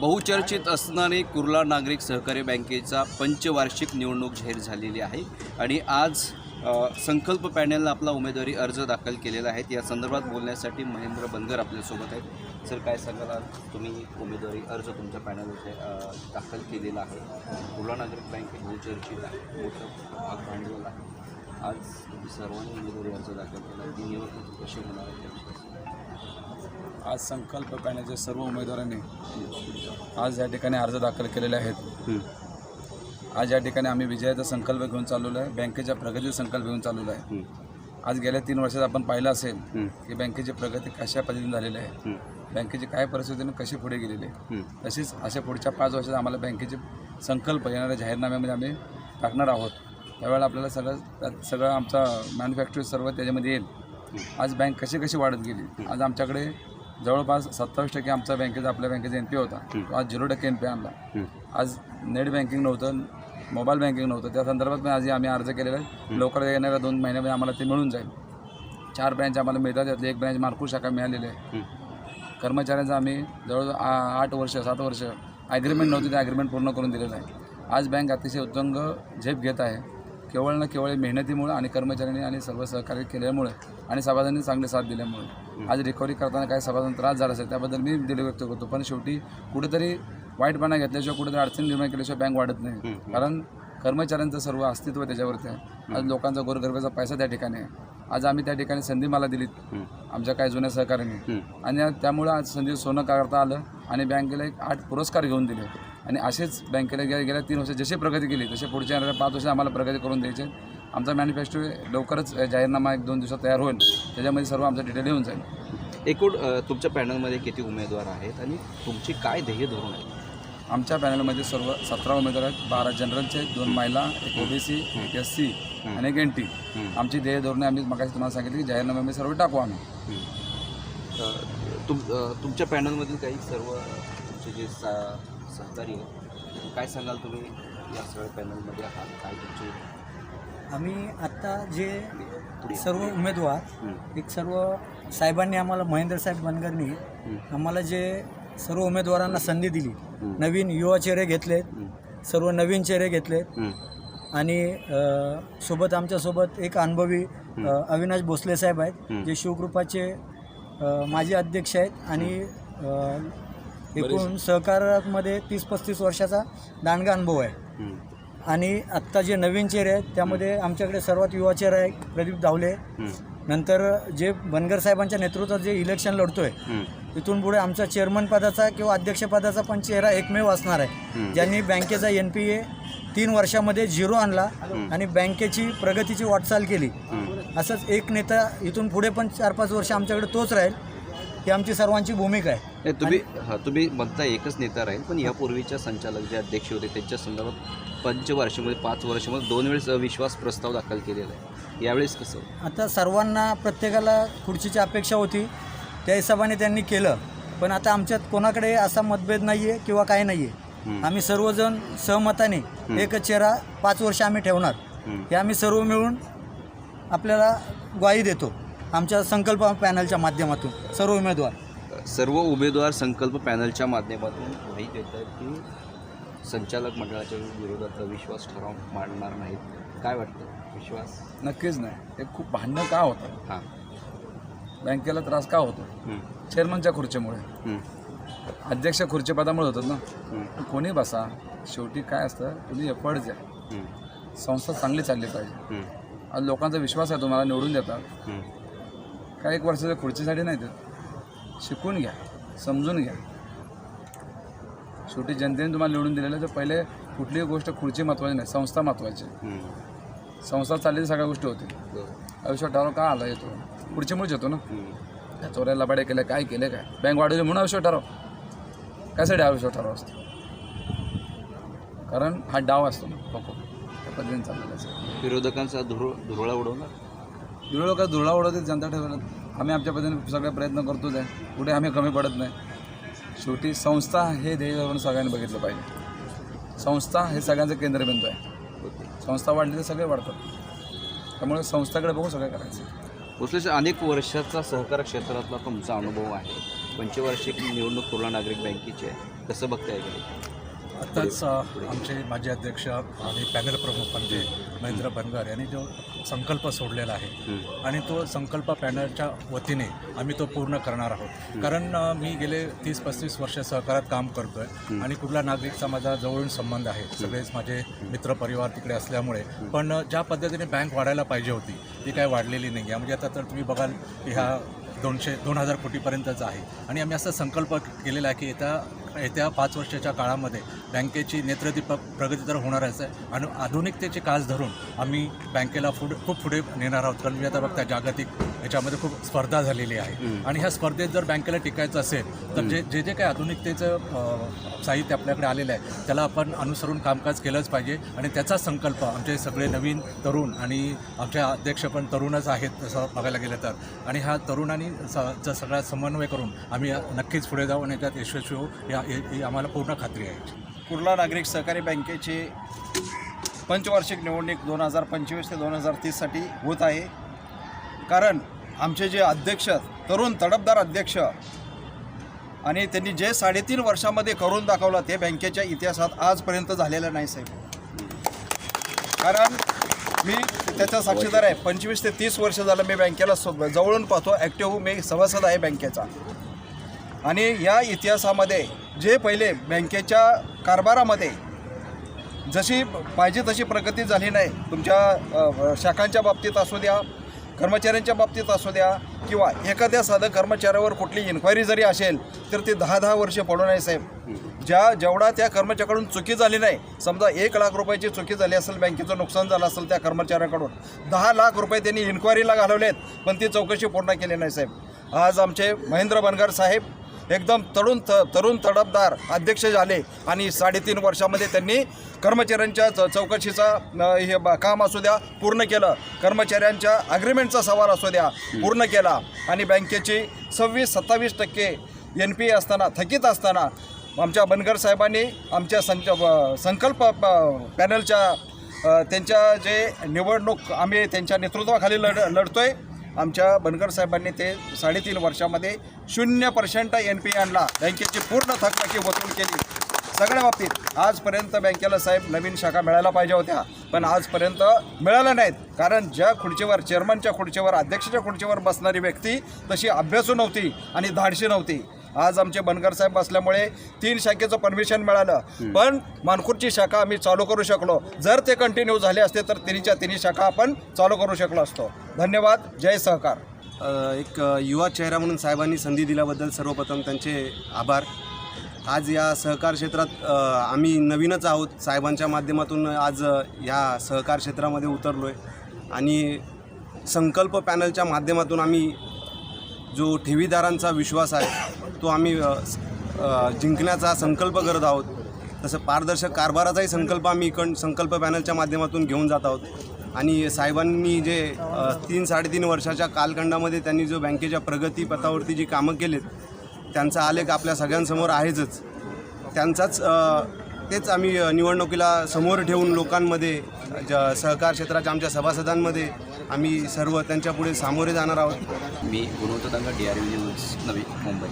बहुचर्चित असणारी कुर्ला नागरिक सहकारी बँकेचा पंचवार्षिक निवडणूक जाहीर झालेली आहे. आणि आज संकल्प पॅनलला आपला उमेदवारी अर्ज दाखल केलेला आहे. या संदर्भात बोलण्यासाठी महेंद्र बनगर आपल्यासोबत आहेत. सर काय सांगाल आज? तुम्ही उमेदवारी अर्ज तुमच्या पॅनलमध्ये दाखल केलेला आहे. कुर्ला नागरिक बँक बहुचर्चित आहे. मोठं भाग भांडवल आहे. आज सर्वांनी उमेदवारी अर्ज दाखल केला. निवडणूक कशी होणार आहे त्याविषयी? आज संकल्प पॅनलच्या सर्व उमेदवारांनी आज या ठिकाणी अर्ज दाखल केलेले आहेत. आज या ठिकाणी आम्ही विजयाचा संकल्प घेऊन चाललेलो आहे. बँकेच्या प्रगतीचा संकल्प घेऊन चाललेलो आहे. आज गेल्या तीन वर्षात आपण पाहिलं असेल की बँकेची प्रगती कशा पद्धतीने झालेली आहे. बँकेची काय परिस्थितीने कशी पुढे गेलेली आहे. तशीच अशा पुढच्या पाच वर्षात आम्हाला बँकेचे संकल्प येणाऱ्या जाहीरनाम्यामध्ये आम्ही टाकणार आहोत. त्यावेळेला आपल्याला सगळं सगळं आमचा मॅन्युफॅक्चरिंग सर्व त्याच्यामध्ये येईल. आज बँक कशी कशी वाढत गेली? आज आमच्याकडे जवळपास सत्तावीस टक्के आमचा बँकेचा आपल्या बँकेचा एन पी होता. तो आज झिरो टक्के एन पी आणला. आज नेट बँकिंग नव्हतं मोबाईल बँकिंग नव्हतं. त्या संदर्भात पण आज आम्ही अर्ज केलेला आहे. लवकर येणाऱ्या दोन महिन्यामध्ये आम्हाला ते मिळून जाईल. चार ब्रँच आम्हाला मिळतात. त्यातली एक ब्रँच मार्कूर शाखा मिळालेली आहे. कर्मचाऱ्यांचं आम्ही जवळजवळ आठ वर्ष सात वर्ष ॲग्रीमेंट नव्हती. ते ॲग्रीमेंट पूर्ण करून दिलेलं आहे. आज बँक अतिशय उत्तंग झेप घेत आहे. केवळ ना केवळ मेहनतीमुळे आणि कर्मचाऱ्यांनी आणि सर्व सहकार्य केल्यामुळे आणि सभासदांनी चांगली साथ दिल्यामुळे. आज रिकव्हरी करताना काही सभासदांना त्रास झाला असेल त्याबद्दल मी दिले व्यक्त करतो. पण शेवटी कुठेतरी वाईटपणा घेतल्याशिवाय कुठेतरी अडचण निर्माण केल्याशिवाय बँक वाढत नाही. कारण कर्मचाऱ्यांचं सर्व अस्तित्व त्याच्यावरती आहे. आज लोकांचा गोरगरबेचा पैसा त्या ठिकाणी आहे. आज आम्ही त्या ठिकाणी संधी मला दिलीत. आमच्या काही जुन्या सहकाऱ्यांनी. आणि त्यामुळं आज संधी सोनं करता आलं आणि बँकेला एक आठ पुरस्कार घेऊन दिले. आणि असेच बँकेला गेल्या गेल्या तीन वर्ष जशी प्रगती केली तसे पुढच्या येणाऱ्या पाच वर्ष आम्हाला प्रगती करून द्यायचे आमचा मॅनिफेस्टो लवकरच जाहीरनामा एक दोन दिवसात तयार होईल. त्याच्यामध्ये सर्व आमचं डिटेल येऊन जाईल. एकूण तुमच्या पॅनलमध्ये किती उमेदवार आहेत आणि तुमची काय ध्येय धोरण आहे? आमच्या पॅनलमध्ये सर्व सतरा उमेदवार आहेत. बारा जनरलचे दोन महिला एक ओबीसी एक एस सी आणि एक एन टी. आमची ध्येय धोरणे आम्ही मगाशी तुम्हाला सांगितलं की जाहीरनाम्यामध्ये सर्व टाकू आम्ही. तुम तुमच्या पॅनलमधील काही सर्व तुमचे जे सा सहकारी आहेत काय सांगाल तुम्ही या सगळ्या पॅनलमध्ये आहात? काय तुमची आम्ही आत्ता जे सर्व उमेदवार एक सर्व साहेबांनी आम्हाला महेंद्र साहेब बनगरनी आम्हाला जे सर्व उमेदवारांना संधी दिली. नवीन युवा चेहरे घेतलेत सर्व नवीन चेहरे घेतलेत. आणि सोबत आमच्यासोबत एक अनुभवी अविनाश भोसले साहेब आहेत. जे शिवकृपाचे माजी अध्यक्ष आहेत आणि एकूण सहकारामध्ये तीस पस्तीस वर्षाचा दांडगा अनुभव आहे. आणि आत्ता जे नवीन चेहरे आहेत त्यामध्ये आमच्याकडे सर्वात युवा चेहरा आहे प्रदीप धावले. नंतर जे बनगर साहेबांच्या नेतृत्वात जे इलेक्शन लढतोय इथून पुढे आमचा चेअरमन पदाचा किंवा अध्यक्षपदाचा पण चेहरा एकमेव असणार आहे. ज्यांनी बँकेचा एन पी ए तीन वर्षामध्ये झिरो आणला आणि बँकेची प्रगतीची वाटचाल केली. असंच एक नेता इथून पुढे पण चार पाच वर्ष आमच्याकडे तोच राहील ही आमची सर्वांची भूमिका आहे. नाही, तुम्ही हा तुम्ही म्हणता एकच नेता राहील पण यापूर्वीच्या संचालक जे अध्यक्ष होते त्यांच्या संदर्भात पंचवार्षिकमध्ये पाच वर्षामध्ये दोन वेळेस अविश्वास प्रस्ताव दाखल केलेला आहे. यावेळेस कसं? आता सर्वांना प्रत्येकाला खुर्चीची अपेक्षा होती त्या हिशोबाने त्यांनी केलं. पण आता आमच्यात कोणाकडे असा मतभेद नाही आहे किंवा काही नाही आहे आम्ही सर्वजण सहमताने एकच चेहरा पाच वर्ष आम्ही ठेवणार. हे आम्ही सर्व मिळून आपल्याला ग्वाही देतो. आमच्या संकल्प पॅनलच्या माध्यमातून सर्व उमेदवार. सर्व उमेदवार संकल्प पॅनलच्या माध्यमातून माहीत येतं की संचालक मंडळाच्या विरोधात अविश्वास ठराव मांडणार नाहीत. काय वाटतं? विश्वास? नक्कीच नाही. हे खूप भांडणं का होतं हां. बँकेला त्रास का होतो? चेअरमनच्या खुर्चीमुळे. हं, अध्यक्ष खुर्चीपदामुळे होतात ना? हं, कोणी बसा शेवटी काय असतं? तुम्ही एफर्ट्स द्या. हं, संस्था चांगली चालली पाहिजे. आज लोकांचा विश्वास आहे तुम्हाला निवडून देतात. हं, काय एक वर्षाच्या खुर्चीसाठी नाही देत. शिकून घ्या समजून घ्या. शेवटी जनतेने तुम्हाला निवडून दिलेलं तर पहिले कुठलीही गोष्ट खुर्ची महत्त्वाची नाही संस्था महत्त्वाची हं. संस्था चालली तर सगळ्या गोष्टी होतील. आयुष्यात ठराव का आला येतो? खुर्चीमुळेच येतो ना? त्या चोऱ्या लबाड्या केल्या काय केले काय? बँक वाढवली म्हणून आयुष्य ठराव. कशासाठी आयुष्य ठराव असतो? कारण हा डाव असतो ना नको त्या पद्धतीने चाललेला असतो. विरोधकांचा धुरो धुरोळा उडवणार? लोक धुळा उडवते जनता ठेवलं आम्ही आमच्या पद्धतीने सगळे प्रयत्न करतोच आहे. कुठे आम्ही कमी पडत नाही. शेवटी संस्था हे ध्येय धरून सगळ्यांनी बघितलं पाहिजे. संस्था हे सगळ्यांचं केंद्रबिंदू आहे. संस्था वाढली तर सगळे वाढतात. त्यामुळे संस्थाकडे बघून सगळं करायचं. भोसलेच्या अनेक वर्षाचा सहकार क्षेत्रातला तुमचा अनुभव आहे. पंचवार्षिक निवडणूक पूर्ण नागरिक बँकेची आहे. कसं बघताय का आत्ताच आमचे माजी अध्यक्ष आणि पॅनल प्रमुख म्हणजे महेंद्र बनगर यांनी जो संकल्प सोडलेला आहे आणि तो संकल्प पॅनलच्या वतीने आम्ही तो पूर्ण करणार आहोत. कारण मी गेले तीस पस्तीस वर्ष सहकारात काम करतो आहे आणि कुठला नागरिकचा माझा जवळून संबंध आहे सगळेच माझे मित्रपरिवार तिकडे असल्यामुळे. पण ज्या पद्धतीने बँक वाढायला पाहिजे होती ती काय वाढलेली नाही आहे म्हणजे आता तर तुम्ही बघाल की ह्या दोनशे दोन हजार कोटीपर्यंतच आहे. आणि आम्ही असा संकल्प केलेला आहे की येत्या येत्या पाच वर्षाच्या काळामध्ये बँकेची नेत्रदीपक प्रगती तर होणारच आहे. आणि आधुनिकतेचे कास धरून आम्ही बँकेला फुड खूप पुढे नेणार आहोत. कारण मी आता बघता जागतिक याच्यामध्ये खूप स्पर्धा झालेली आहे. आणि ह्या स्पर्धेत जर बँकेला टिकायचं असेल तर जे जे जे काही आधुनिकतेचं साहित्य आपल्याकडे आलेलं आहे त्याला आपण अनुसरून कामकाज केलंच पाहिजे. आणि त्याचा संकल्प आमचे सगळे नवीन तरुण आणि आमचे अध्यक्ष पण तरुणच आहेत तसं बघायला गेलं तर. आणि ह्या तरुणांनी स- सगळा समन्वय करून आम्ही नक्कीच पुढे जाऊ आणि याच्यात यशस्वी होऊ या ही आम्हाला पूर्ण खात्री आहे. कुर्ला नागरिक सहकारी बँकेची पंचवार्षिक निवडणूक दोन हजार पंचवीस ते दोन हजार तीससाठी होत आहे. कारण आमचे जे अध्यक्ष तरुण तडफदार अध्यक्ष आणि त्यांनी जे साडेतीन वर्षामध्ये करून दाखवलं ते बँकेच्या इतिहासात आजपर्यंत झालेलं नाही साहेब. कारण मी त्याचा साक्षीदार आहे. पंचवीस ते तीस वर्ष झालं मी बँकेला सो- जवळून पाहतो ॲक्टिव्ह मी सभासद आहे बँकेचा. आणि या इतिहासामध्ये जे पहिले बँकेच्या कारभारामध्ये जशी पाहिजे तशी प्रगती झाली नाही तुमच्या शाखांच्या बाबतीत असू द्या कर्मचाऱ्यांच्या बाबतीत असू द्या किंवा एखाद्या साधं कर्मचाऱ्यावर कुठली इन्क्वायरी जरी असेल तर ते दहा दहा वर्षे पडू नये साहेब. ज्या जेवढा त्या कर्मचाऱ्याकडून चुकी झाली नाही समजा एक लाख रुपयाची चुकी झाली असेल बँकेचं नुकसान झालं असेल त्या कर्मचाऱ्याकडून दहा लाख रुपये त्यांनी इन्क्वायरीला घालवलेत पण ती चौकशी पूर्ण केली नाही साहेब. आज आमचे महेंद्र बनगर साहेब एकदम तरुण त तरुण तडफदार अध्यक्ष झाले आणि साडेतीन वर्षामध्ये त्यांनी कर्मचाऱ्यांच्या च चौकशीचा हे ब- काम असू द्या पूर्ण केलं. कर्मचाऱ्यांच्या अग्रीमेंटचा सवाल असू द्या पूर्ण केला. आणि बँकेची सव्वीस सत्तावीस टक्के एन पी असताना थकीत असताना आमच्या बनगर साहेबांनी आमच्या संच संकल्प पॅनलच्या त्यांच्या जे निवडणूक आम्ही त्यांच्या नेतृत्वाखाली लढ लढतो आहे आमच्या बनकर साहेबांनी ते साडेतीन वर्षामध्ये शून्य पर्सेंट एन पी आणला. बँकेची पूर्ण थकबाकी वसूल केली. सगळ्या बाबतीत आजपर्यंत बँकेला साहेब नवीन शाखा मिळायला पाहिजे होत्या. पण आजपर्यंत मिळाल्या नाहीत. कारण ज्या खुर्चीवर चेअरमनच्या खुर्चीवर अध्यक्षाच्या खुर्चीवर बसणारी व्यक्ती तशी अभ्यासू नव्हती आणि धाडशी नव्हती. आज आमचे बनकर साहेब बसल्यामुळे तीन शाखेचं परमिशन मिळालं. पण मानखुर्ची शाखा आम्ही चालू करू शकलो. जर ते कंटिन्यू झाले असते तर तिन्हीच्या तिन्ही शाखा आपण चालू करू शकलो असतो. धन्यवाद. जय सहकार. एक युवा चेहरा म्हणून साहेबांनी संधी दिल्याबद्दल सर्वप्रथम त्यांचे आभार. आज या सहकार क्षेत्रात आम्ही नवीनच आहोत. साहेबांच्या माध्यमातून आज या सहकार क्षेत्रामध्ये उतरलो आहे आणि संकल्प पॅनलच्या माध्यमातून आम्ही जो ठेवीदारांचा विश्वास आहे तो आम्ही जिंकण्याचा संकल्प करत आहोत. तसं पारदर्शक कारभाराचाही संकल्प आम्ही इकड संकल्प पॅनलच्या माध्यमातून घेऊन जात आहोत. आणि साहेबांनी जे तीन साडेतीन वर्षाच्या कालखंडामध्ये त्यांनी जो बँकेच्या प्रगतीपथावरती जी कामं केलीत त्यांचा आलेख आपल्या सगळ्यांसमोर आहेच त्यांचाच तेच आम्ही निवडणुकीला समोर ठेवून लोकांमध्ये ज सहकार क्षेत्राच्या आमच्या सभासदांमध्ये आम्ही सर्व त्यांच्यापुढे सामोरे जाणार आहोत. मी Gunwant D R news Navi Mumbai.